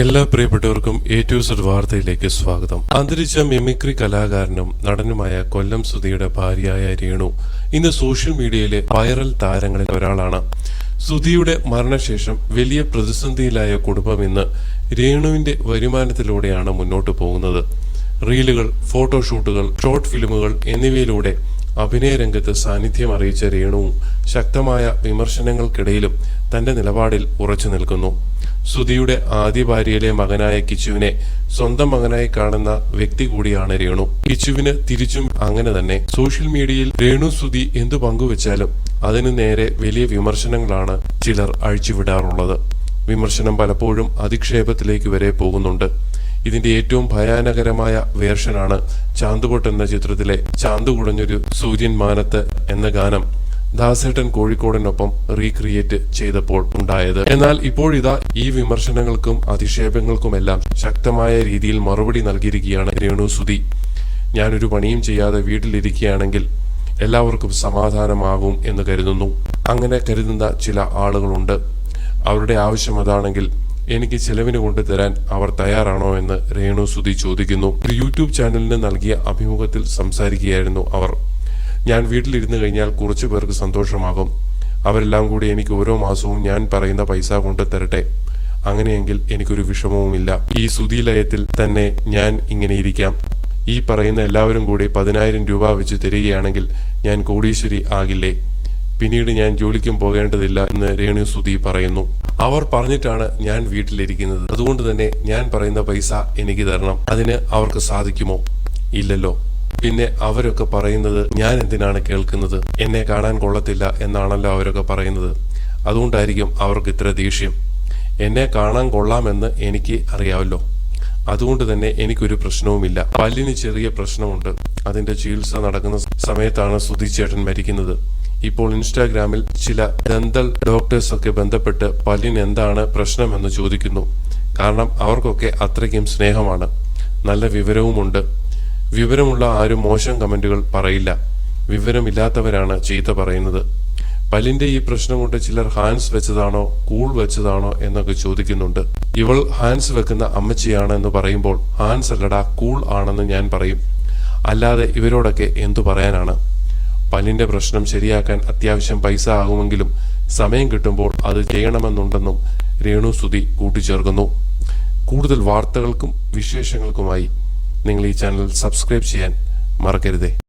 എല്ലാ പ്രിയപ്പെട്ടവർക്കും A to Z വാർത്തയിലേക്ക് സ്വാഗതം. അന്തരിച്ച മിമിക്രി കലാകാരനും നടനുമായ കൊല്ലം സുധിയുടെ ഭാര്യയായ രേണു ഇന്ന് സോഷ്യൽ മീഡിയയിലെ വൈറൽ താരങ്ങളിൽ ഒരാളാണ്. സുധിയുടെ മരണശേഷം വലിയ പ്രതിസന്ധിയിലായ കുടുംബം ഇന്ന് രേണുവിന്റെ വരുമാനത്തിലൂടെയാണ് മുന്നോട്ട് പോകുന്നത്. റീലുകൾ ഫോട്ടോഷൂട്ടുകൾ ഷോർട്ട് ഫിലിമുകൾ എന്നിവയിലൂടെ അഭിനയ രംഗത്ത് സാന്നിധ്യം അറിയിച്ച രേണുവും ശക്തമായ വിമർശനങ്ങൾക്കിടയിലും തന്റെ നിലപാടിൽ ഉറച്ചു നിൽക്കുന്നു. സുധിയുടെ ആദ്യ ഭാര്യയിലെ മകനായ കിച്ചുവിനെ സ്വന്തം മകനായി കാണുന്ന വ്യക്തി കൂടിയാണ് രേണു. കിച്ചുവിന് തിരിച്ചും അങ്ങനെ തന്നെ. സോഷ്യൽ മീഡിയയിൽ രേണു സുധി എന്തു പങ്കുവച്ചാലും അതിനു നേരെ വലിയ വിമർശനങ്ങളാണ് ചിലർ അഴിച്ചുവിടാറുള്ളത്. വിമർശനം പലപ്പോഴും അധിക്ഷേപത്തിലേക്ക് വരെ പോകുന്നുണ്ട്. ഇതിന്റെ ഏറ്റവും ഭയാനകരമായ വേർഷനാണ് ചാന്തുകൊട്ട് എന്ന ചിത്രത്തിലെ ചാന്തു കുടഞ്ഞൊരു സൂര്യൻ മാനത്ത് എന്ന ഗാനം. ദാസേട്ടൻ കോഴിക്കോടിനൊപ്പം റീക്രിയേറ്റ് ചെയ്തപ്പോൾ ഉണ്ടായത്. എന്നാൽ ഇപ്പോഴിതാ ഈ വിമർശനങ്ങൾക്കും അധിക്ഷേപങ്ങൾക്കുമെല്ലാം ശക്തമായ രീതിയിൽ മറുപടി നൽകിയിരിക്കുകയാണ് രേണു സുധി. ഞാനൊരു പണിയും ചെയ്യാതെ വീട്ടിലിരിക്കുകയാണെങ്കിൽ എല്ലാവർക്കും സമാധാനമാകും എന്ന് കരുതുന്നു. അങ്ങനെ കരുതുന്ന ചില ആളുകളുണ്ട്. അവരുടെ ആവശ്യം അതാണെങ്കിൽ എനിക്ക് ചെലവിന് കൊണ്ടുതരാൻ അവർ തയ്യാറാണോ എന്ന് രേണു സുധി ചോദിക്കുന്നു. യൂട്യൂബ് ചാനലിന് നൽകിയ അഭിമുഖത്തിൽ സംസാരിക്കുകയായിരുന്നു അവർ. ഞാൻ വീട്ടിലിരുന്ന് കഴിഞ്ഞാൽ കുറച്ചു പേർക്ക് സന്തോഷമാകും. അവരെല്ലാം കൂടി എനിക്ക് ഓരോ മാസവും ഞാൻ പറയുന്ന പൈസ കൊണ്ട് തരട്ടെ അങ്ങനെയെങ്കിൽ എനിക്കൊരു വിഷമവുമില്ല. ഈ സുധീലയത്തിൽ തന്നെ ഞാൻ ഇങ്ങനെ ഇരിക്കാം. ഈ പറയുന്ന എല്ലാവരും കൂടി പതിനായിരം രൂപ വെച്ച് തരികയാണെങ്കിൽ ഞാൻ കോടീശ്വരി ആകില്ലേ? പിന്നീട് ഞാൻ ജോലിക്കും പോകേണ്ടതില്ല എന്ന് രേണു സുധി പറയുന്നു. അവർ പറഞ്ഞിട്ടാണ് ഞാൻ വീട്ടിലിരിക്കുന്നത്. അതുകൊണ്ട് തന്നെ ഞാൻ പറയുന്ന പൈസ എനിക്ക് തരണം. അതിന് അവർക്ക് സാധിക്കുമോ? ഇല്ലല്ലോ. പിന്നെ അവരൊക്കെ പറയുന്നത് ഞാൻ എന്തിനാണ് കേൾക്കുന്നത്? എന്നെ കാണാൻ കൊള്ളത്തില്ല എന്നാണല്ലോ അവരൊക്കെ പറയുന്നത്. അതുകൊണ്ടായിരിക്കും അവർക്ക് ഇത്ര ദേഷ്യം. എന്നെ കാണാൻ കൊള്ളാമെന്ന് എനിക്ക് അറിയാമല്ലോ. അതുകൊണ്ട് തന്നെ എനിക്കൊരു പ്രശ്നവുമില്ല. പല്ലിന് ചെറിയ പ്രശ്നമുണ്ട്. അതിന്റെ ചികിത്സ നടക്കുന്ന സമയത്താണ് ചേട്ടൻ മരിക്കുന്നത്. ഇപ്പോൾ ഇൻസ്റ്റാഗ്രാമിൽ ചില ദന്തൽ ഡോക്ടേഴ്സ് ഒക്കെ ബന്ധപ്പെട്ട് പല്ലിന് എന്താണ് പ്രശ്നമെന്ന് ചോദിക്കുന്നു. കാരണം അവർക്കൊക്കെ അത്രയ്ക്കും സ്നേഹമാണ്. നല്ല വിവരവുമുണ്ട്. വിവരമുള്ള ആരും മോശം കമന്റുകൾ പറയില്ല. വിവരമില്ലാത്തവരാണ് ചീത്ത പറയുന്നത്. പല്ലിന്റെ ഈ പ്രശ്നം കൊണ്ട് ചിലർ ഹാൻസ് വെച്ചതാണോ കൂൾ വെച്ചതാണോ എന്നൊക്കെ ചോദിക്കുന്നുണ്ട്. ഇവൾ ഹാൻസ് വെക്കുന്ന അമ്മച്ചിയാണ് എന്ന് പറയുമ്പോൾ ഹാൻസ് അല്ലടാ കൂൾ ആണെന്ന് ഞാൻ പറയും. അല്ലാതെ ഇവരോടൊക്കെ എന്തു പറയാനാണ്? പല്ലിന്റെ പ്രശ്നം ശരിയാക്കാൻ അത്യാവശ്യം പൈസ ആകുമെങ്കിലും സമയം കിട്ടുമ്പോൾ അത് ചെയ്യണമെന്നുണ്ടെന്നും രേണു സുധി കൂട്ടിച്ചേർക്കുന്നു. കൂടുതൽ വാർത്തകൾക്കും വിശേഷങ്ങൾക്കുമായി നിങ്ങൾ ഈ ചാനൽ സബ്സ്ക്രൈബ് ചെയ്യാൻ മറക്കരുതേ.